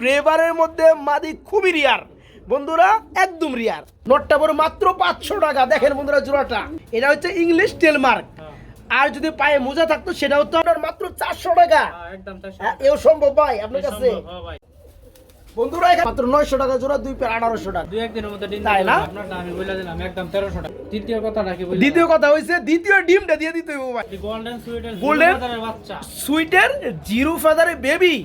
গ্রেভারের মধ্যে মাদি খুবই রিয়ার বন্ধুরা একদম রিয়ার নোটটা পরে মাত্র পাঁচশো টাকা। দেখেন বন্ধুরা জোড়াটা। এটা হচ্ছে ইংলিশ টেলমার্ক আর যদি পায়ে মোজা থাকতো সেটা হতো আপনার মাত্র চারশো টাকা। তাই হ্যাঁ, এও সম্ভব ভাই আপনার কাছে? হ্যাঁ। বন্ধুরা এখানে মাত্র নয়শো টাকা জোড়া দুই পেয়ার আঠারোশো টাকা। দুই একদিনের মধ্যে ডিম তাই না? আমি বলে দিলাম একদম তেরোশো টাকা। তৃতীয় কথাটা কি বলি দ্বিতীয় কথা হয়েছে দ্বিতীয় ডিমটা দিয়ে দিতে হবে ভাই। গোল্ডেন সুইটের গোল্ডেন বাচ্চা। সুইটের জিরো ফেদারে বেবি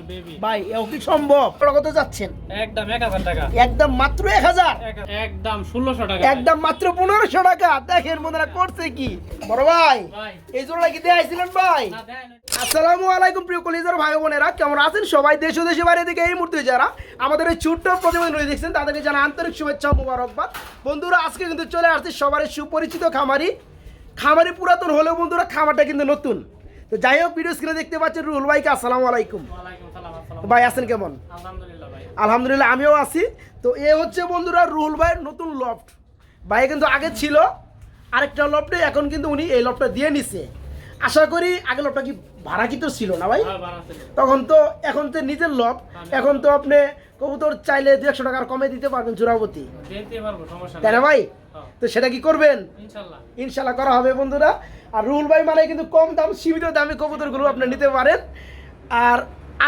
ভাই এও কি সম্ভব? আপনারা কত যাচ্ছেন? একদম এক হাজার টাকা। একদম মাত্র এক হাজার? এক একদম ষোলোশো টাকা। একদম মাত্র পনেরোশো টাকা। দেখেন বন্ধুরা করছে কি? বড় ভাই ভাই। এই জন্য কি ভাই? দেয় না। আসসালামু আলাইকুম প্রিয় কলিজার ভাই বোনেরা কেমন আছেন? সবাই দেশ ও দেশে বাইরে থেকে এই মুহূর্তে যারা আমাদের এই ছোট্ট প্রতিবেদন রয়ে দেখছেন তাদেরকে জানা আন্তরিক শুভেচ্ছা মুবারকবাদ। বন্ধুরা আজকে কিন্তু চলে আসছে সবার সুপরিচিত খামারি। খামারি পুরাতন হলেও বন্ধুরা খামারটা কিন্তু নতুন। তো যাই হোক ভিডিও স্ক্রিনে দেখতে পাচ্ছেন রুহুল ভাইকে আসসালামু আলাইকুম। ভাই আছেন কেমন? আলহামদুলিল্লাহ আলহামদুলিল্লাহ আমিও আছি। তো এ হচ্ছে বন্ধুরা রুহুল ভাইয়ের নতুন লফট ভাই কিন্তু আগে ছিল আরেকটা লফটে এখন কিন্তু উনি এই লফটটা দিয়ে নিছে। আশা করি আগে লফটটা কি ভাড়া কি তো ছিল না ভাই? হ্যাঁ। তখন তো এখন তো নিজের লব। এখন তো আপনি কবুতর চাইলে দু একশো টাকার কমে দিতে পারবেন জোড়াপতি তাই না ভাই? হ্যাঁ, তো সেটা কি করবেন? ইনশাল্লাহ। ইনশাল্লাহ করা হবে বন্ধুরা। আর রুহুল ভাই মানে কিন্তু কম দাম সীমিত দামে কবুতরগুলো আপনি নিতে পারেন। আর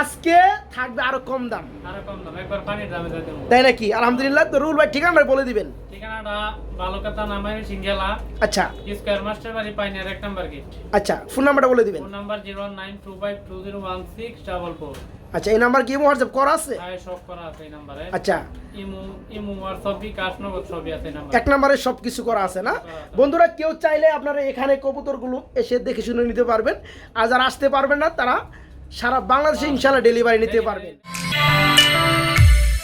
আজকে থাকবে আরও কম দাম। আরও কম দাম একবার পানির দামে দিয়ে দেবো। তাই নাকি? আলহামদুলিল্লাহ। তো রুহুল ভাই ঠিকানা বলে দিবেন। ঠিকানাটা বালুকাতা নামাই সিঙ্গেলা। আচ্ছা। স্কোয়ার মাস্টার বাড়ি পাইনার এক নাম্বার গেট। আচ্ছা ফোন নাম্বারটা বলে দিবেন। Phone number zero nine two five two zero one six double four. আচ্ছা এই নাম্বার কি হোয়াটসঅ্যাপ করা আছে? আয় সব করা আছে এই নাম্বারে। আচ্ছা। ইমু ইমু হোয়াটসঅ্যাপ বিকাশ নগদ সবই আছে এই এক নাম্বারে সব কিছু করা আছে না? বন্ধুরা কেউ চাইলে আপনারা এখানে কবুতরগুলো এসে দেখে শুনে নিতে পারবেন। আর যারা আসতে পারবেন না তারা সারা বাংলাদেশে ইনশাল্লাহ ডেলিভারি নিতে পারবেন।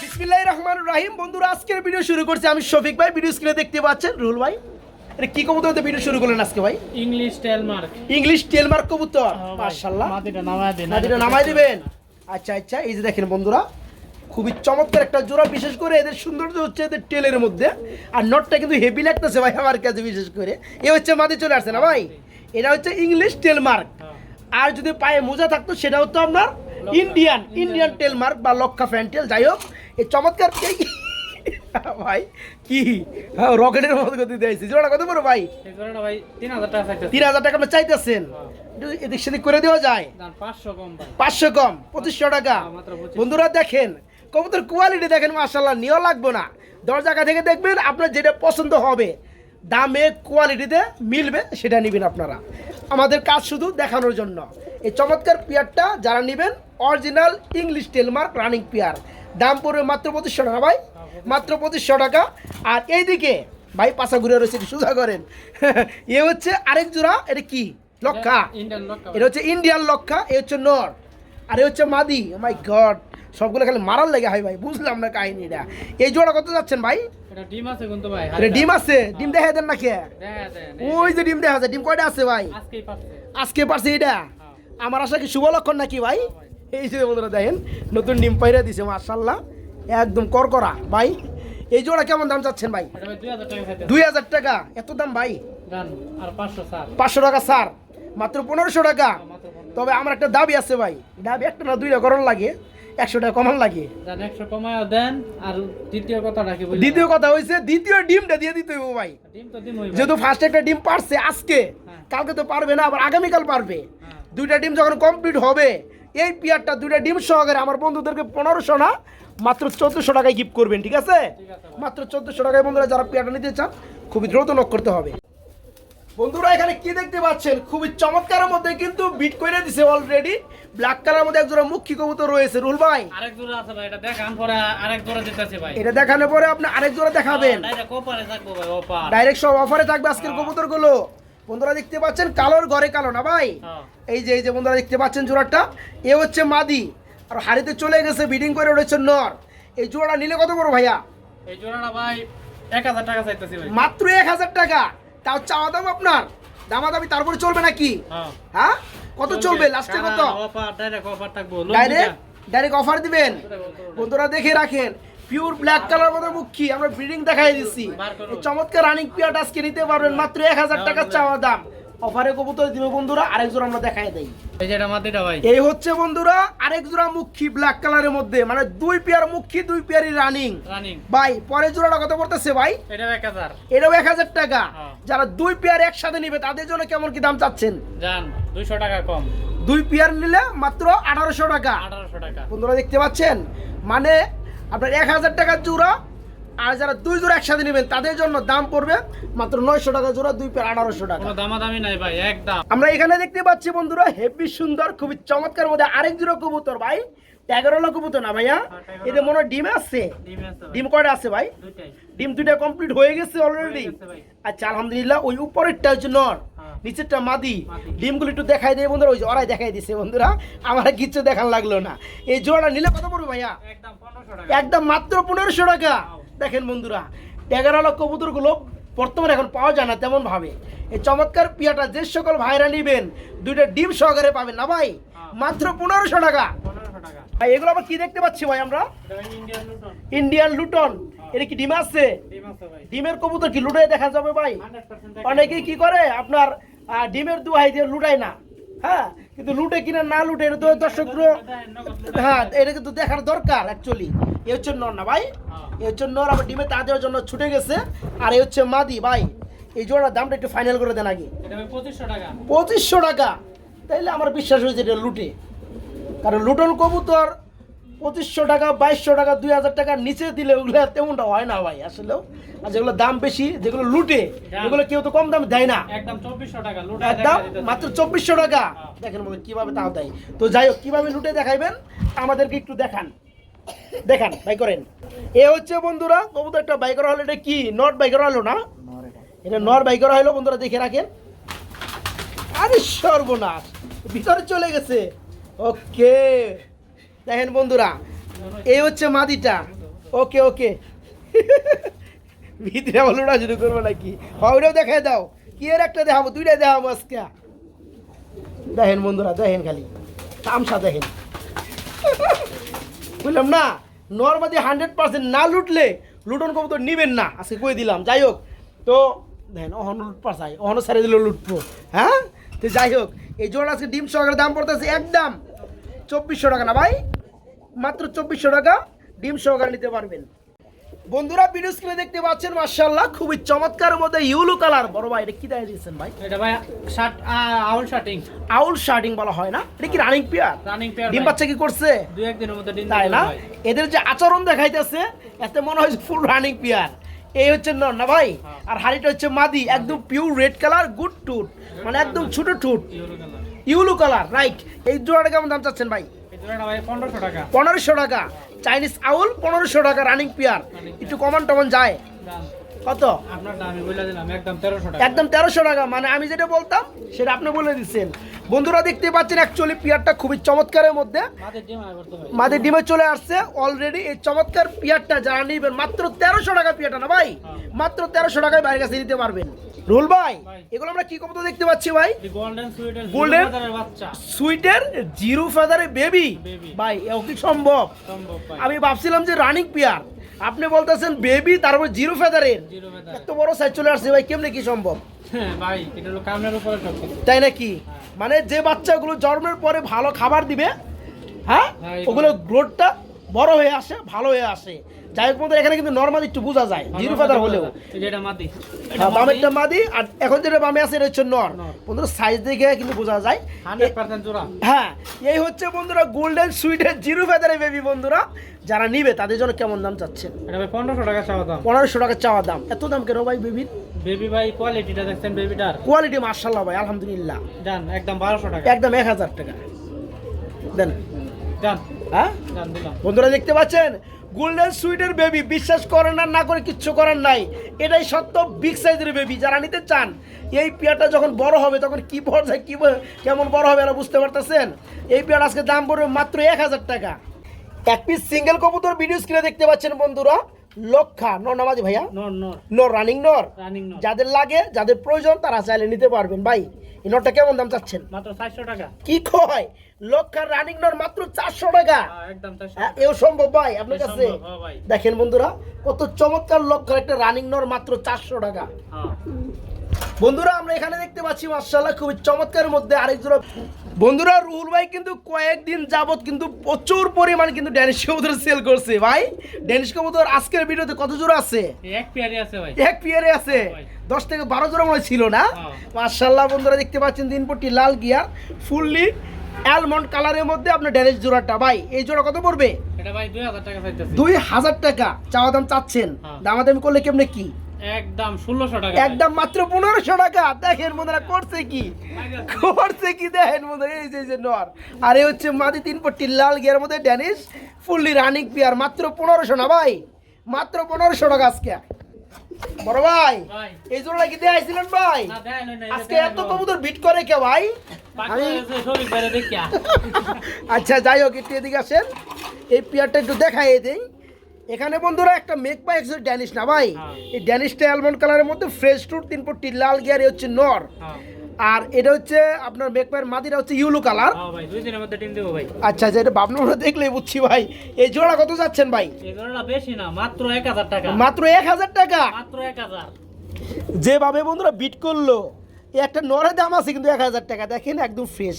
বিসমিল্লাহির রহমানির রহিম। বন্ধুরা আজকের ভিডিও শুরু করছি আমি শফিক ভাই। ভিডিও স্ক্রিনে দেখতে পাচ্ছেন রুহুল ভাই। এটা কি কবুতর দিয়ে ভিডিও শুরু করলেন আজকে ভাই? English tail mark English tail mark কবুতর। মাশাআল্লাহ। মাটিটা নামায় দেন নাদিটা নামাই দিবেন। আচ্ছা আচ্ছা এই যে দেখেন বন্ধুরা খুবই চমৎকার একটা জোড়া বিশেষ করে এদের সৌন্দর্য হচ্ছে এদের টেলের মধ্যে। আর নটটা কিন্তু হেভি লাগতেছে ভাই আমার কাছে বিশেষ করে। এ হচ্ছে মাদি চলে আসছে না ভাই? এটা হচ্ছে ইংলিশ টেলমার্ক হ্যাঁ। আর যদি পায়ে মোজা থাকতো সেটা হতো আপনার ইন্ডিয়ান ইন্ডিয়ান টেলমার্ক বা লক্ষা ফ্যান্টেল যাই হোক এই চমৎকার ভাই কি? হ্যাঁ, রকেটের মতো গতি দিয়েছি জোড়া কত বড় ভাই? ভাই তিন হাজার টাকা তিন হাজার টাকা আপনি চাইতেছেন? এদিক সেদিক করে দেওয়া যায়। পাঁচশো কম পাঁচশো কম পঁচিশশো টাকা। বন্ধুরা দেখেন কবুতর কোয়ালিটি দেখেন মার্শাল্লাহ নিয়েও লাগবে না। দশ জায়গা থেকে দেখবেন আপনার যেটা পছন্দ হবে। দামে কোয়ালিটিতে মিলবে সেটা নেবেন আপনারা। আমাদের কাজ শুধু দেখানোর জন্য। এই চমৎকার পেয়ারটা যারা নেবেন original English tail mark running pair. দাম পড়বে মাত্র পঁচিশশো টাকা ভাই। মাত্র পঁচিশশো টাকা। আর এইদিকে ভাই পাশা ঘুরে রয়েছে সোজা করেন এ হচ্ছে আরেক জোড়া এটা কি? লক্ষা। এটা হচ্ছে ইন্ডিয়ান লক্ষা এ হচ্ছে নর। আর এ হচ্ছে মাদি। মাই গড সবগুলো খালি মারার লেগে হয় ভাই বুঝলাম না কাহিনীটা। এই জোড়া কত যাচ্ছেন ভাই? এটা ডিম আছে কিন্তু ভাই ডিম আছে? ডিম দেখা দেন না কে? ওই যে ডিম দেখা আছে ডিম কয়টা আছে ভাই? আজকে পারছে এটা? আমার আশা কি শুভ লক্ষণ নাকি ভাই? এই যে বন্ধুরা দেখেন নতুন ডিম পাইরা দিছে মার্শাল্লাহ একদম করকরা। ভাই এই জোড়া কেমন দাম চাচ্ছেন ভাই? দুই হাজার টাকা এত দাম ভাই? পাঁচশো টাকা স্যার মাত্র পনেরোশো টাকা। তবে আমার একটা দাবি আছে ভাই। দাবি একটা না দুইটা করণ লাগে। একশো টাকা কমান লাগে একশো কমায় দেন আর দ্বিতীয় কথাটা কি দ্বিতীয় কথা হয়েছে দ্বিতীয় ডিমটা দিয়ে দিতে হবে ভাই। ডিম হইবে যেহেতু ফার্স্ট একটা ডিম পারছে আজকে হ্যাঁ। কালকে তো পারবে না আবার আগামীকাল পারবে। হ্যাঁ। দুইটা ডিম যখন কমপ্লিট হবে এই পিয়ারটা দুইটা ডিম সহকারে আমার বন্ধুদেরকে পনেরোশো না মাত্র চোদ্দোশো টাকায় গিফট করবেন ঠিক আছে? ঠিক আছে মাত্র চোদ্দোশো টাকায় বন্ধুরা যারা পিয়ারটা নিতে চান খুবই দ্রুত নক করতে হবে। বন্ধুরা এখানে কি দেখতে পাচ্ছেন? খুবই চমৎকারের মধ্যে কিন্তু বিট করে দিছে অলরেডি ব্ল্যাক কালার মধ্যে একজোড়া মুখী কবুতর রয়েছে। রুল ভাই। আরেক জোড়া আছে ভাই এটা দেখান পরে আরেক জোড়া দিতেছে ভাই। এটা দেখানোর পরে আপনি আরেক জোড়া দেখাবেন ডাইরেক্ট ওপারে থাকব ভাই ওপার ডাইরেক্ট সব অফারে থাকবে আজকের কবুতরগুলো বন্ধুরা দেখতে পাচ্ছেন? কালোর ঘরে কালো না ভাই? হ্যাঁ। এই যে এই যে বন্ধুরা দেখতে পাচ্ছেন জোড়াটা? এ হচ্ছে মাদি। আর হাড়িতে চলে গেছে বিডিং করে উঠেছে নর। এই জোড়াটা নিলে কত বড় ভাইয়া? এই জোড়াটা ভাই এক হাজার টাকা চাইতেছি ভাই। মাত্র এক হাজার টাকা। তাও চাওয়া দাম আপনার? দামা দামি তারপরে চলবে নাকি? হ্যাঁ। হ্যাঁ? কত চলবে। লাস্টে কত? ডাইরেক্ট অফার ডাইরেক্ট অফার দিবেন? বন্ধুরা দেখে রাখেন। পিওর ব্ল্যাক কালার মধ্যে মুখী। আমরা ব্রিডিং দেখাই দিচ্ছি চমৎকার রানিং পিয়াট আজকে নিতে পারবেন মাত্র এক হাজার টাকা চাওয়া দাম। অফারে কবুতর দিবে বন্ধুরা আরেক জোড়া আমরা দেখাই দেই। এই যে এটা মাটিটা ভাই। এই হচ্ছে বন্ধুরা আরেক জোড়া মুখী ব্ল্যাক কালারের মধ্যে মানে দুই পেয়ার মুখী দুই পেয়ারই রানিং রানিং ভাই পরের জোড়াটা কত পড়তেছে ভাই? এটা এক হাজার। এটাও এক হাজার টাকা। হ্যাঁ। যারা দুই পেয়ার একসাথে নিবে তাদের জন্য কেমন কি দাম চাচ্ছেন? যান দুইশো টাকা কম। দুই পেয়ার নিলে মাত্র আঠারোশো টাকা। আঠারোশো টাকা। বন্ধুরা দেখতে পাচ্ছেন? মানে আপনার এক হাজার টাকার জোড়া আর যারা দুই জোড়া একসাথে নেবেন তাদের জন্য দাম পড়বে মাত্র নয়শো টাকা জোড়া দুই পেয়ার আঠারোশো টাকা। দামাদামি নাই ভাই একদম। আমরা এখানে দেখতে পাচ্ছি বন্ধুরা হেভি সুন্দর খুবই চমৎকার মধ্যে আরেক জোড়া কবুতর ভাই। না ভাইয়া? এটা মনে হয় ডিম আছে? ডিম কয়টা আছে ভাই? ডিম দুইটা কমপ্লিট হয়ে গেছে অলরেডি হয়ে আচ্ছা আলহামদুলিল্লাহ ওই উপরেরটা হচ্ছে নর হ্যাঁ। নিচেরটা মাদি। ডিমগুলো একটু দেখাই দেয় বন্ধুরা ওই যে ওরাই দেখাই দিছে বন্ধুরা আমার কিচ্ছু দেখান লাগল না। এই জোড়াটা নিলে কত পড়বে ভাইয়া? একদম মাত্র পনেরোশো টাকা। দেখেন বন্ধুরা এগারো লক্ষ কবুতরগুলো বর্তমানে এখন পাওয়া যায় না তেমন ভাবে। এই চমৎকার পিয়াটা যে সকল ভাইরা নিবেন দুইটা ডিম সহকারে পাবেন না ভাই? হ্যাঁ। মাত্র পনেরোশো টাকা। ভাই এগুলো আবার কি দেখতে পাচ্ছি ভাই আমরা? ইন্ডিয়ান লুটন এটা কি ডিম আছে? ডিমের কবুতর কি লুটে দেখা যাবে ভাই? হান্ড্রেড পার্সেন্ট অনেকে কি করে? আপনার ডিমের দুহাই দিয়ে লুটায় না। হ্যাঁ কিন্তু লুটে কিনা না লুটে এটা তো দর্শক হ্যাঁ এটা কিন্তু দেখার দরকার অ্যাকচুয়ালি এ হচ্ছে নর না ভাই? এ হচ্ছে নর আবার ডিমে তা দেওয়ার জন্য ছুটে গেছে। আর এ হচ্ছে মাদি ভাই। এই জোড়ার দামটা একটু ফাইনাল করে দেন আগে। পঁচিশশো টাকা। পঁচিশশো টাকা। তাইলে আমার বিশ্বাস হয়েছে এটা লুটে। কারণ লুটন কবুতর পঁচিশশো টাকা বাইশশো টাকা দুই হাজার টাকার নিচে দিলে ওগুলো তেমনটা হয় না ভাই আসলেও আর যেগুলো দাম বেশি যেগুলো লুটে এগুলো কেউ তো কম দামে দেয় না। একদম চব্বিশশো টাকা লুট একদম? মাত্র চব্বিশশো টাকা? দেখেন মধ্যে কীভাবে তাও দেয়। তো যাই হোক কীভাবে লুটে দেখাইবেন আমাদেরকে একটু দেখান। দেখান বাই করেন। এ হচ্ছে বন্ধুরা কবুতর একটা বাই করা হলো এটা কি? নট বাই করা হলো না? এটা নর বাই করা হলো বন্ধুরা দেখে রাখেন। আরে সর্বনাশ ভিতরে চলে গেছে। ওকে। দেখেন বন্ধুরা, এই হচ্ছে মাদিটা। ওকে ওকে। ভিতরে আবার লুড়া শুরু করব নাকি? ওইটাও দেখাই দাও। কি এর একটা দেখাবো? দুইটা দেখাবো আজকে। দেখেন বন্ধুরা, দেখেন খালি। তামসা দেখেন। বুঝলাম না? নর্মাদি হান্ড্রেড পার্সেন্ট না লুটলে লুটন কবুতর নিবেন না। আজকে কই দিলাম? যাই হোক। তো দেখেন, অহন লুট পাশাই অহনো ছেড়ে দিল লুটবো। হ্যাঁ? তো যাই হোক, এই জোড়া আজকে ডিম সহকারে দাম পড়তেছে একদম চব্বিশশো টাকা না ভাই? মাত্র চব্বিশশো টাকা ডিম সহকারে নিতে পারবেন। বন্ধুরা ভিডিও স্ক্রিনে দেখতে পাচ্ছেন মার্শাল্লাহ খুবই চমৎকার মধ্যে ইউলো কালার বড় ভাই এটা কি দেখা দিয়েছেন ভাই? এটা ভাই শার্ট আউল শার্টিং আউল শার্টিং বলা হয় না? এটা কি রানিং পেয়ার রানিং পেয়ার ডিম বাচ্চা কি করছে? দুই একদিনের মধ্যে ডিম তাই না? এদের যে আচরণ দেখাইতেছে এতে মনে হয় ফুল রানিং পিয়ার এই হচ্ছে নর না ভাই? হ্যাঁ। আর হাড়িটা হচ্ছে মাদি একদম পিওর রেড কালার গুড টুট মানে একদম ছোট ঠুট ইউরো কালার ইউলো কালার রাইট। এই জোড়াটা কেমন দাম চাচ্ছেন ভাই? পনেরোশো টাকা। চাইনিজ আউল পনেরোশো টাকা রানিং পিয়ার একটু কমন টমন যায়। কত? একদম তেরোশো টাকা। মানে আমি যেটা বলতাম সেটা আপনি বলে দিচ্ছেন। বন্ধুরা দেখতে পাচ্ছেন অ্যাকচুয়ালি পিয়ারটা খুবই চমৎকারের মধ্যে। মাদের ডিম মাদের চলে আসছে অলরেডি এই চমৎকার পিয়ারটা যারা নিবেন মাত্র তেরোশো টাকা পিয়ারটা না ভাই? মাত্র তেরোশো টাকায় বাইরের কাছে নিতে পারবেন। রুল ভাই। এগুলো আমরা কি কবুতর দেখতে পাচ্ছি ভাই? গোল্ডেন সুইটের জিরো ফেদারে বেবি। ভাই এও কি সম্ভব? আমি ভাবছিলাম যে রানিং পিয়ার আপনি বলতেছেন বেবি তারপর জিরো ফেদারের এত বড় সাইজ চলে আসছে ভাই কেমনে কি সম্ভব? হ্যাঁ তাই নাকি? মানে যে বাচ্চাগুলো জন্মের পরে ভালো খাবার দিবে হ্যাঁ? হ্যাঁ, ওগুলো গ্রোথটা বড় হয়ে আসে ভালো হয়ে আসে। যাই হোক বন্ধুরা, এখানে কিন্তু নর্মাল একটু বোঝা যায় জিরো ফেদার হলেও। হ্যাঁ, বামেরটা মাদি। আর এখন যেটা বামে আছে এটা হচ্ছে নর। বন্ধুরা সাইজ দেখে কিন্তু বোঝা যায়। হ্যাঁ এই হচ্ছে বন্ধুরা গোল্ডেন সুইটের জিরো ফেদারে বেবি বন্ধুরা। যারা নিবে তাদের জন্য কেমন দাম চাচ্ছেন? পনেরোশো টাকা চাওয়া দাম। পনেরোশো টাকা চাওয়া দাম। এত দাম কেন ভাই বেবির বেবি ভাই কোয়ালিটিটা দেখছেন বেবিটার কোয়ালিটি মার্শাল্লাহ ভাই আলহামদুলিল্লাহ। যান একদম বারোশো টাকা। একদম এক হাজার টাকা। দেন। হ্যাঁ? বন্ধুরা দেখতে পাচ্ছেন? গোল্ডেন সুইটের বেবি বিশ্বাস করেন আর না করে কিচ্ছু করার নাই। এটাই সত্য বিগ সাইজের বেবি যারা নিতে চান এই পেয়ারটা যখন বড় হবে তখন কি পর্যায়ে কি কেমন বড় হবে এরা বুঝতে পারতেছেন? এই পেয়ার আজকে দাম পড়বে মাত্র এক হাজার টাকা। এক পিস সিঙ্গেল কবুতর ভিডিও স্ক্রিনে দেখতে পাচ্ছেন বন্ধুরা। লক্ষা নর নামাজি ভাইয়া? নর রানিং নর যাদের লাগে যাদের প্রয়োজন তারা চাইলে নিতে পারবেন। ভাই এই নরটা কেমন দাম চাচ্ছেন? মাত্র চারশো টাকা। কি কয়? লক্ষার রানিং নর মাত্র চারশো টাকা। হ্যাঁ, হ্যাঁ, এও সম্ভব ভাই আপনার কাছে? হ্যাঁ। দেখেন বন্ধুরা কত চমৎকার লক্ষার একটা রানিং নর মাত্র চারশো টাকা। বন্ধুরা আমরা এখানে দেখতে পাচ্ছি মার্শাল্লাহ খুবই চমৎকার মধ্যে আরেক জোড়া বন্ধুরা রুহুল ভাই কিন্তু কয়েকদিন যাবত কিন্তু প্রচুর পরিমাণ কিন্তু ড্যানিশ কবুতর সেল করছে। ভাই ড্যানিশ কবুতর আজকের ভিডিওতে কত জোড়া আছে? এক পেয়ারি আছে ভাই। এক পিয়ারে আছে। দশ থেকে বারো জোড়া মনে ছিল না? হ্যাঁ। মার্শাল্লাহ বন্ধুরা দেখতে পাচ্ছেন দিনপট্টি লাল গিয়ার ফুললি অ্যালমন্ড কালারের মধ্যে আপনার ড্যানিশ জোড়াটা। ভাই এই জোড়া কত পড়বে? এটা ভাই দুই হাজার টাকা দুই হাজার টাকা। চাওয়া দাম চাচ্ছেন। হ্যাঁ। দামাদামি করলে কেমনে কি? একদম ষোলোশো টাকা একদম মাত্র পনেরোশো টাকা। দেখেন বন্ধুরা করছে কি? করছে কি? দেখেন বন্ধুরা এই যে নর। আর এই হচ্ছে মাদি তিন পট্টি লাল গিয়ার মধ্যে ড্যানিশ ফুললি রানিং পিয়ার মাত্র পনেরোশো না ভাই? মাত্র পনেরোশো টাকা আজকে। বড় ভাই ভাই। এই জন্য কি ভাই? দেয় না আজকে এত কবুতর বিট করে কে ভাই? আচ্ছা যাই হোক একটু এদিকে আসেন। এই পিয়ারটা একটু দেখাই দেই এখানে বন্ধুরা একটা মেক পাই একশো ড্যানিশ না ভাই? হ্যাঁ। এই ড্যানিশটা অ্যালমন্ড কালারের মধ্যে ফ্রেশ টুট তিন পট্টি লাল গিয়ারে হচ্ছে নর। হ্যাঁ। আর এটা হচ্ছে আপনার মেক পায়ের মাদিটা হচ্ছে ইউলো কালার হ্যাঁ দেবো ভাই। আচ্ছা আচ্ছা এটা বাবনুরা দেখলেই বুঝছি ভাই। এই জোড়া কত যাচ্ছেন ভাই? বেশি না মাত্র এক হাজার টাকা। মাত্র এক হাজার টাকা? মাত্র এক হাজার। যেভাবে বন্ধুরা বিট করল একটা নরের দাম আছে কিন্তু এক হাজার টাকা। দেখেন একদম ফ্রেশ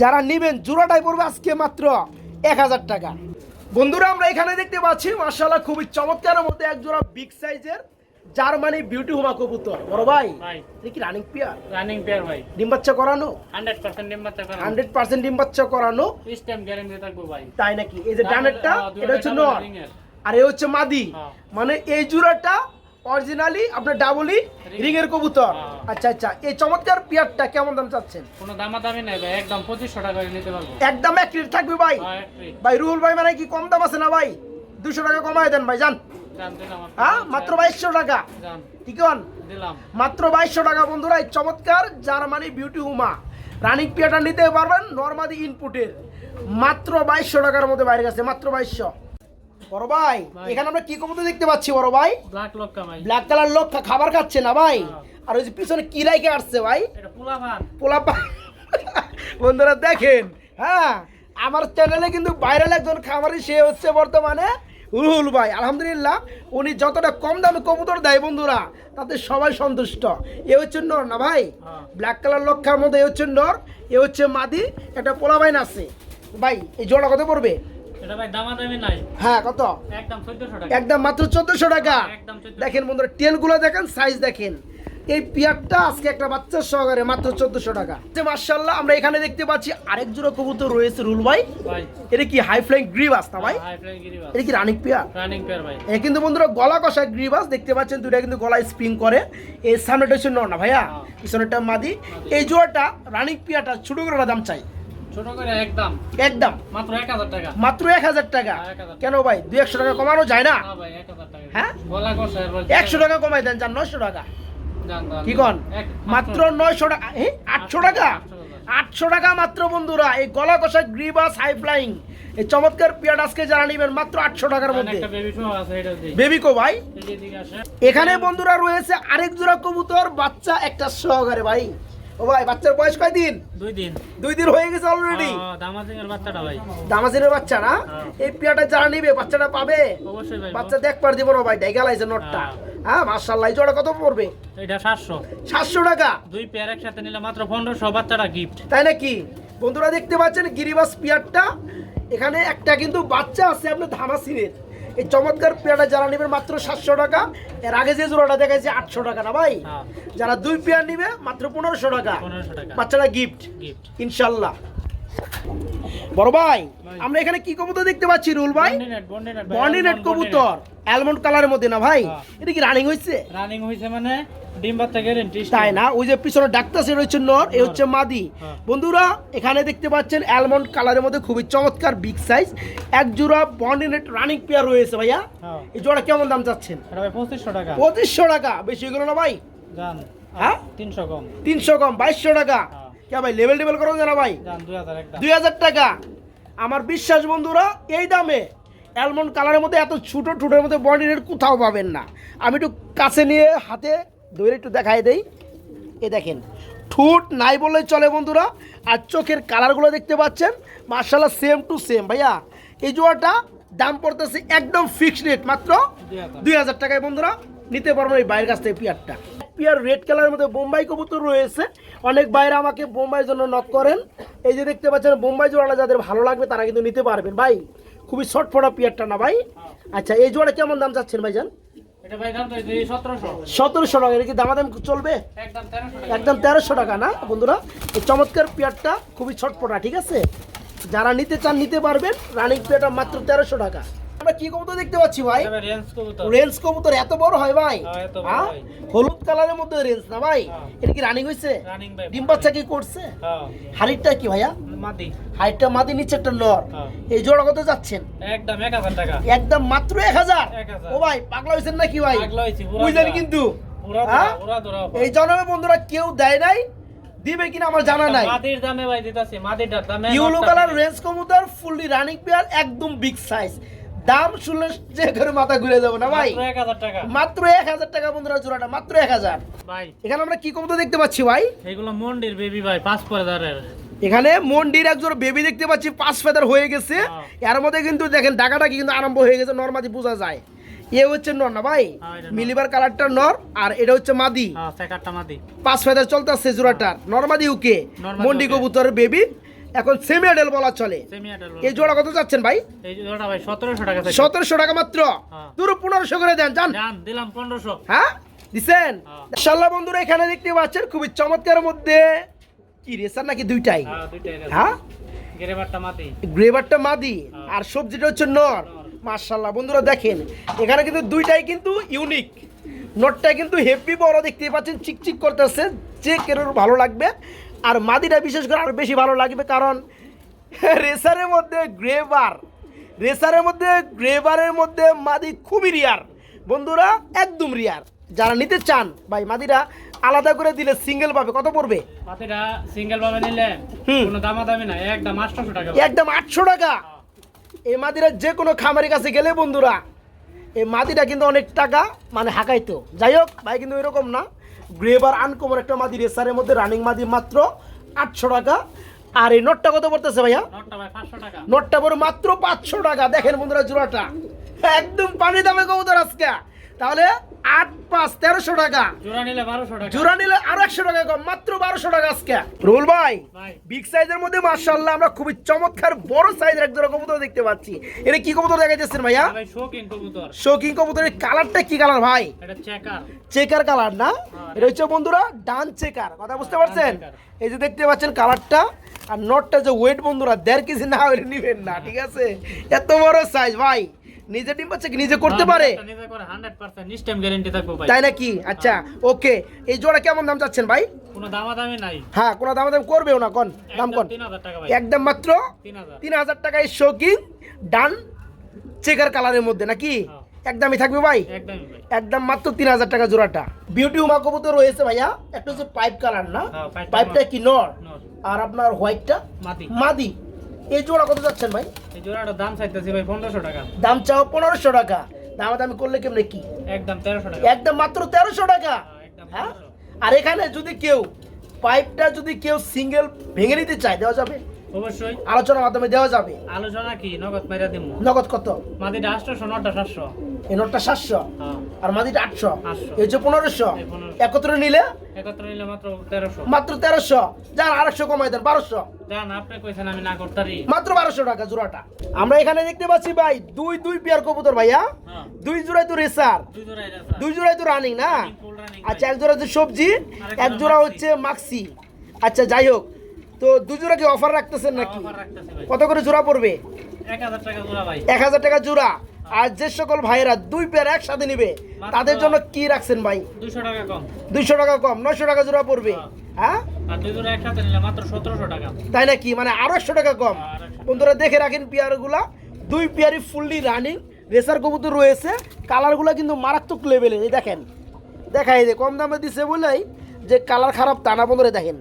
যারা নেবেন জোড়াটাই পড়বে আজকে মাত্র এক হাজার টাকা। বন্ধুরা আমরা এখানে দেখতে পাচ্ছি মার্শাল্লাহ খুবই চমৎকার মধ্যে একজোড়া বিগ সাইজের জার্মানি বিউটি হুমা কবুতর। বড় ভাই কি রানিং পেয়ার রানিং পেয়ার ভাই। ডিম বাচ্চা করানো? হান্ড্রেড পার্সেন্ট ডিম বাচ্চা করানো। 100 পার্সেন্ট ডিম বাচ্চা করানো। সিস্টেম গ্যারান্টি থাকবে ভাই। তাই নাকি? এই যে ডানেরটা এটা হচ্ছে নর। আর এ হচ্ছে মাদি। হ্যাঁ। মানে এই জোড়াটা অরিজিনালি আপনার ডাবলি রিং এর কবুতর। হ্যাঁ। আচ্ছা আচ্ছা। এই চমৎকার পিয়ারটা কেমন দাম চাচ্ছেন? কোনো দামা দামি নাই ভাই একদম পঁচিশশো টাকা করে নিতে পারব। একদম এক রেট থাকবে ভাই। হ্যাঁ। ভাই রুহুল ভাই মানে কি কম দাম আছে না ভাই? দুশো টাকা কমায় দেন ভাই আপনাকে। হ্যাঁ মাত্র বাইশশো টাকা। ঠিক আছে? দিলাম। মাত্র বাইশশো টাকা বন্ধুরা এই চমৎকার জার্মানি বিউটি হুমা। রানিং পিয়াটা নিতে পারবেন নর্মাদি ইনপুটের। মাত্র বাইশশো টাকার মধ্যে বাইরে গেছে মাত্র বাইশশো। বড় ভাই। এখানে আমরা কি কবুতর দেখতে পাচ্ছি বড় ভাই? ব্ল্যাক লক্কা ভাই। ব্ল্যাক কালার লোক খাবার খাচ্ছে না ভাই। হ্যাঁ। আর ওই যে পিছনে কি রাইকে আসছে ভাই? এটা পোলা ভান পোলা পা- বন্ধুরা দেখেন হ্যাঁ আমার চ্যানেলে কিন্তু ভাইরাল একজন খামারি সে হচ্ছে বর্তমানে রুহুল ভাই। আলহামদুলিল্লাহ উনি যতটা কম দামে কবুতর দেয় বন্ধুরা তাতে সবাই সন্তুষ্ট। এ হচ্ছে নর না ভাই। ব্ল্যাক কালার লক্ষার মধ্যে এ হচ্ছে নর এ হচ্ছে মাদি একটা পোলা বাইন আছে ভাই এই জোড়া কত পড়বে? এটা ভাই দামা নাই। হ্যাঁ কত? একদম চোদ্দশো টাকা। একদম মাত্র চোদ্দশো টাকা। একদম দেখেন বন্ধুরা টেলগুলো দেখেন সাইজ দেখেন। এই পিয়ারটা আজকে একটা বাচ্চার সহকারে মাত্র চোদ্দশো টাকা। মার্শাল্লাহ আমরা এখানে দেখতে পাচ্ছি আরেক জোড়া কবুতর রয়েছে রুল ভাই। ভাই। এটা কি হাই ফ্লাইং গ্রিবাস না ভাই? এটা কি রানিক পিয়ার রানিং পেয়ার ভাই। এ কিন্তু বন্ধুরা গলা কষা গ্রিবাস দেখতে পাচ্ছেন দুইটা কিন্তু গলায় স্প্রিং করে। এই সামনেটা হচ্ছে না ভাইয়া? হ্যাঁ। পিছনেরটা মাদি। এই জোড়াটা রানিক পিয়াটা ছোট করে দাম চাই। ছোট করে একদম। একদম। মাত্র এক হাজার টাকা। মাত্র হ্যাঁ, 1000 কেন ভাই? দুই একশো টাকা কমানো যায় না? ভাই টাকা। হ্যাঁ? টাকা কমাই দেন যান নয়শো টাকা। কি কন? মাত্র টাকা? টাকা? টাকা বন্ধুরা। এই গলা কষা গ্রিবাস হাই ফ্লাইং। এই চমৎকার পিয়াড আজকে যারা নিবেন মাত্র আটশো টাকার মধ্যে। বেবি বেবিকো ভাই? এখানে বন্ধুরা রয়েছে আরেক জোড়া কবুতর বাচ্চা একটা সহকারে ভাই। ও ভাই বাচ্চার বয়স কয় দিন দুই দিন। দুই দিন হয়ে গেছে অলরেডি দামাজিং এর বাচ্চাটা ভাই। দামাজিনের বাচ্চা না? হ্যাঁ। এই পিয়াটা যারা নিবে বাচ্চাটা পাবে? অবশ্যই ভাই বাচ্চা দেখবার দিব না ভাই ডাইগালাইছে নটটা। হ্যাঁ। হ্যাঁ মার্শাল্লাহ এই জোড়া কত পড়বে? এটা সাতশো। সাতশো টাকা? দুই পেয়ার একসাথে নিলে মাত্র পনেরোশো বাচ্চাটা গিফট তাই নাকি? বন্ধুরা দেখতে পাচ্ছেন গিরিবাস পিয়ারটা? এখানে একটা কিন্তু বাচ্চা আছে আপনার ধামাসিনের। এই চমৎকার পেয়ারটা যারা নেবেন মাত্র সাতশো টাকা এর আগে যে জোড়াটা দেখাইছে আটশো টাকা না ভাই? হ্যাঁ। যারা দুই পেয়ার নিবে মাত্র পনেরোশো টাকা। বাচ্চারা গিফট ইনশাল্লাহ। বড় ভাই। আমরা এখানে কি কবুতর দেখতে পাচ্ছি রুল ভাই? বন্ডিনেট কবুতর অ্যালমন্ড কালারের মধ্যে না ভাই? হ্যাঁ। এটা কি রানিং হয়েছে রানিং হইছে মানে ডিম বাচ্চা গ্যারেন্টি তাই না? ওই যে পিছনে ডাক্তার সেটা হচ্ছে নর এ হচ্ছে মাদি। হ্যাঁ। বন্ধুরা এখানে দেখতে পাচ্ছেন অ্যালমন্ড কালারের মধ্যে খুবই চমৎকার বিগ সাইজ এক জোড়া বন্ডিনেট রানিং পেয়ার রয়েছে ভাইয়া। হ্যাঁ। এই জোড়া কেমন দাম চাচ্ছেন? পঁচিশশো টাকা। পঁচিশশো টাকা বেশি হয়ে গেল না ভাই? জান হ্যাঁ? তিনশো কম। তিনশো কম বাইশশো টাকা। কে ভাই লেভেল টেবেল করো না ভাই? দুই হাজার টাকা। আমার বিশ্বাস বন্ধুরা এই দামে অ্যালমন্ড কালারের মধ্যে এত ছোটো ঠুটের মধ্যে বডি রেট কোথাও পাবেন না। আমি একটু কাছে নিয়ে হাতে ধরে একটু দেখাই দেই। এ দেখেন ঠুট নাই বললেই চলে বন্ধুরা আর চোখের কালারগুলো দেখতে পাচ্ছেন মার্শাল্লাহ সেম টু সেম ভাইয়া এই জোয়াটা দাম পড়তেছে একদম ফিক্সড রেট মাত্র দুই হাজার। দুই হাজার টাকায় বন্ধুরা নিতে পারবেন এই বাইরের কাছ থেকে পিয়ারটা। পিয়ার রেড কালারের মধ্যে বোম্বাই কবুতর রয়েছে। অনেক বাইরে আমাকে বোম্বাইয়ের জন্য নক করেন। এই যে দেখতে পাচ্ছেন বোম্বাই জোড়াটা যাদের ভালো লাগবে তারা কিন্তু নিতে পারবেন। ভাই খুবই শর্ট ফোটা পিয়ারটা না ভাই? আচ্ছা এই জোড়া কেমন দাম চাচ্ছেন ভাইজান? সতেরোশো। টাকা এটা কি দামাদাম চলবে? একদম তেরোশো টাকা। একদম তেরোশো টাকা না বন্ধুরা? এই চমৎকার পেয়ারটা খুবই ছটপটা ঠিক আছে? যারা নিতে চান নিতে পারবেন রানিং পেয়ারটা মাত্র তেরোশো টাকা। আমরা কি কবুতর দেখতে পাচ্ছি ভাই? রেঞ্জ কবুতর। রেঞ্জ কবুতর এত বড় হয় ভাই। হ্যাঁ, হ্যাঁ? হলুদ কালারের মধ্যে রেঞ্জ না ভাই? হ্যাঁ। এটা কি রানিং হয়েছে রানিং ভাই ডিম বাচ্চা কি করছে? হাড়িটা কি ভাইয়া? মাদি। হাইটটা মাদি নিচে একটা নর। এই জোড়া কত যাচ্ছেন? একদম এক হাজার টাকা। একদম মাত্র এক হাজার? 1000 ও ভাই পাগলা নাকি ভাই? পাগলা বুঝলেন কিন্তু। এই জন্মে বন্ধুরা কেউ দেয় নাই দিবে কিনা আমার জানা নাই। মাদির দামে ভাই দিতাছি মাদিটার দামে ইউলো কালার রেঞ্জ কবুতর ফুললি রানিং পেয়ার একদম বিগ সাইজ দাম শুনলে যে করে মাথা ঘুরে যাব না ভাই? মাত্র এক হাজার টাকা। মাত্র এক হাজার টাকা বন্ধুরা জোড়াটা মাত্র এক হাজার। ভাই। এখানে আমরা কি কবুতর দেখতে পাচ্ছি ভাই? এগুলো মন্ডির বেবি ভাই পাঁচ পরে এখানে মন্ডির এক জোড়া বেবি দেখতে পাচ্ছি পাঁচ ফেদার হয়ে গেছে। হ্যাঁ। এর মধ্যে কিন্তু দেখেন ডাকাডাকি কিন্তু আরম্ভ হয়ে গেছে নর্মাদি বোঝা যায়। এ হচ্ছে নর না ভাই? হ্যাঁ। মিলিবার কালারটা নর আর এটা হচ্ছে মাদি। হ্যাঁ পাঁচ ফেদার চলতেছে জোড়াটার। নর্মাদি উকে মন্ডি উকে। কবুতরের বেবি এখন সেমি আডেল বলা চলে। এই জোড়া কত যাচ্ছেন ভাই? এই জোড়াটা ভাই সতেরোশো টাকা থেকে সতেরোশো টাকা মাত্র। হ্যাঁ। পুরো পনেরোশো করে দেন জান জান দিলাম পনেরোশো। হ্যাঁ? দিছেন? হ্যাঁ। ইনশাল্লাহ বন্ধুরা এখানে দেখতে পাচ্ছেন খুবই চমৎকার মধ্যে কি রেসার নাকি দুইটাই? হ্যাঁ দুইটাই হ্যাঁ? মাদি। গ্রেভারটা মাদি। হ্যাঁ। আর সবজিটা হচ্ছে নর। মার্শাল্লাহ বন্ধুরা দেখেন এখানে কিন্তু দুইটাই কিন্তু ইউনিক নটটা কিন্তু হেভি বড় দেখতে পাচ্ছেন চিকচিক করতেছে যে কেরোর ভালো লাগবে। আর মাদিটা বিশেষ করে আরও বেশি ভালো লাগবে কারণ রেসারের মধ্যে গ্রেভার রেসারের মধ্যে গ্রেভারের মধ্যে মাদি খুবই রিয়ার বন্ধুরা একদম রিয়ার যারা নিতে চান ভাই মাদিরা আলাদা করে দিলে সিঙ্গেল পাবে। কত পড়বে? মাদিটা সিঙ্গেল ভাবে নিলে। কোনো দামা দামি না একদম আটশোশো টাকা একদম আটশো টাকা। এই মাদিরা যে কোনো খামারের কাছে গেলে বন্ধুরা এই মাদিটা কিন্তু অনেক টাকা মানে হাঁকাইতো। যাই হোক ভাই কিন্তু এরকম না। গ্রেবার আনকমন একটা মাদি রেসারের মধ্যে রানিং মাদি মাত্র আটশো টাকা। আর এই নটটা কত পড়তেছে ভাইয়া? নটটা ভাই পাঁচশো টাকা। নোটটা পড়ে মাত্র পাঁচশো টাকা। দেখেন বন্ধুরা জোড়াটা। একদম পানি দামে কবুতর আজকে। তাহলে আট পাঁচ তেরোশো টাকা। জোড়া নিলে আরও একশো টাকা কম মাত্র বারোশো টাকা আজকে। রুল ভাই বিগ সাইজের মধ্যে মার্শাল্লাহ আমরা খুবই চমৎকার বড় সাইজের এক জোড়া কবুতর দেখতে পাচ্ছি। এটা কি কবুতর দেখাইতেছেন ভাইয়া? শৌকিং কবুতরের কালারটা কি কালার ভাই? এটা চেকার চেকার কালার না? হ্যাঁ। এটা হচ্ছে বন্ধুরা ডান চেকার কথা বুঝতে পারছেন? এই যে দেখতে পাচ্ছেন কালারটা আর নটটা যে ওয়েট বন্ধুরা দেড় কেজি না হলে নিবেন না ঠিক আছে? এত বড় সাইজ ভাই। নিজে ডিম পাচ্ছে কি? নিজে করতে পারে? নিজে করে হান্ড্রেড পার্সেন্ট নিস্টেম গ্যারেন্টি থাকব ভাই। তাই নাকি? আচ্ছা ওকে এই জোড়া কেমন দাম চাচ্ছেন ভাই? কোনো দামা দামি নাই। হ্যাঁ কোনো দাম দাম করবেও না কোন দাম কোন। টাকা ভাই। একদম মাত্র তিন হাজার। তিন হাজার টাকায় শৌকিং ডান চেকার কালারের মধ্যে নাকি? হ্যাঁ। একদমই থাকবে ভাই? একদম মাত্র তিন হাজার টাকা জোড়াটা। বিউটি উমা কবুতর রয়েছে ভাইয়া একটা হচ্ছে পাইপ কালার না? হ্যাঁ, পাইপটা পাইপটা কি নর। আর আপনার হোয়াইটটা মাদি। মাদি। এই জোড়া কত যাচ্ছেন ভাই? এই জোড়াটার দাম চাইতেছি ভাই পনেরোশো টাকা। দাম চাও পনেরোশো টাকা। দাম দামি করলে কেমনে কি? একদম তেরোশো টাকা। একদম মাত্র তেরোশো টাকা? হ্যাঁ, হ্যাঁ? 1500 আর এখানে যদি কেউ পাইপটা যদি কেউ সিঙ্গেল ভেঙে নিতে চায় দেওয়া যাবে? অবশ্যই। আলোচনার মাধ্যমে দেওয়া যাবে। আলোচনা কি? নগদ মাইরা নগদ কত? মাদিটা আটশোশো নটা সাতশো। এই নোটটা সাতশো। হ্যাঁ। আর মাদিটা আটশো। 800 এই পনেরোশো। 1500 একত্রে নিলে? একত্র নিলে মাত্র তেরোশো। মাত্র তেরোশো। যান আরেকশো কমাই দেন বারোশো। জান আপনি কইছেন আমি না করতারি। মাত্র বারোশো টাকা জোড়াটা। আমরা এখানে দেখতে পাচ্ছি ভাই দুই দুই পেয়ার কবুতর ভাইয়া। হ্যাঁ। দুই জোড়ায় তো রেসার। দুই জোড়ায় তো রানিং না? আচ্ছা এক জোড়া হচ্ছে সবজি এক জোড়া হচ্ছে মাক্সি আচ্ছা যাই হোক। তো দু জোড়া কি অফার রাখতেছেন নাকি? রাখতেছি ভাই। কত করে জোড়া পড়বে? এক হাজার টাকা জোড়া আর যে সকল ভাইয়েরা দুই পেয়ার একসাথে নিবে তাদের জন্য কি রাখছেন ভাই? দুশো টাকা কম। দুইশো টাকা কম নয়শো টাকা জোড়া পড়বে। হ্যাঁ। টাকা। তাই নাকি? মানে আরও একশো টাকা কম। আর বন্ধুরা দেখে রাখেন পেয়ারগুলা। দুই পেয়ারই ফুললি রানিং রেসার কবুতর রয়েছে। কালারগুলো কিন্তু মারাত্মক লেভেলের এই দেখেন। দেখাই যে কম দামে দিছে বলেই যে কালার খারাপ তা না বন্ধুরা দেখেন।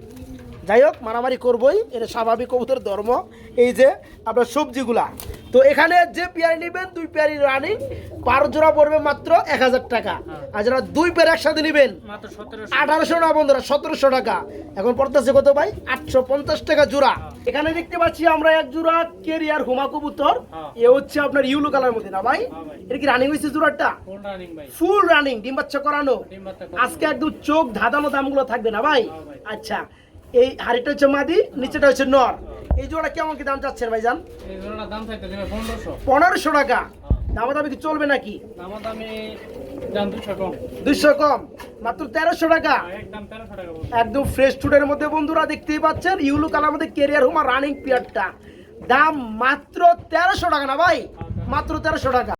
যাই হোক মারামারি করবোই এটা স্বাভাবিক কবুতরের ধর্ম এই যে আপনার সবজিগুলা। তো এখানে যে পেয়ারি নেবেন দুই পেয়ারি রানিং বারো জোড়া পড়বে মাত্র এক হাজার টাকা। আর যারা দুই পেয়ার একসাথে নেবেন আঠারোশো না বন্ধুরা সতেরোশো টাকা। এখন পড়তেছে কত ভাই? আটশো পঞ্চাশ টাকা জোড়া। এখানে দেখতে পাচ্ছি আমরা এক জোড়া কেরিয়ার হুমা কবুতর। হ্যাঁ। এ হচ্ছে আপনার ইউলো কালার মধ্যে না ভাই? হ্যাঁ এটা কি রানিং হয়েছে জোড়াটা? ফুল রানিং ডিম বাচ্চা করানো? আজকে একদম চোখ ধাঁধানো দামগুলো থাকবে না হ্যাঁ ভাই। আচ্ছা এই হাড়িটা হচ্ছে মাদি নিচেটা হচ্ছে নর। এই জোড়া কেমন কি দাম চাচ্ছেন ভাইজান? এই জোড়াটার দাম চাইতে দেবে পনেরোশো। টাকা। হ্যাঁ। দামা দামি কি চলবে নাকি? দুইশো কম। মাত্র তেরোশো টাকা? একদম টাকা একদম ফ্রেশ ফুডের মধ্যে বন্ধুরা দেখতেই পাচ্ছেন ইউলু কালার মধ্যে কেরিয়ার হুমা রানিং পিয়ারটা দাম মাত্র তেরোশো টাকা না ভাই? মাত্র তেরোশো টাকা।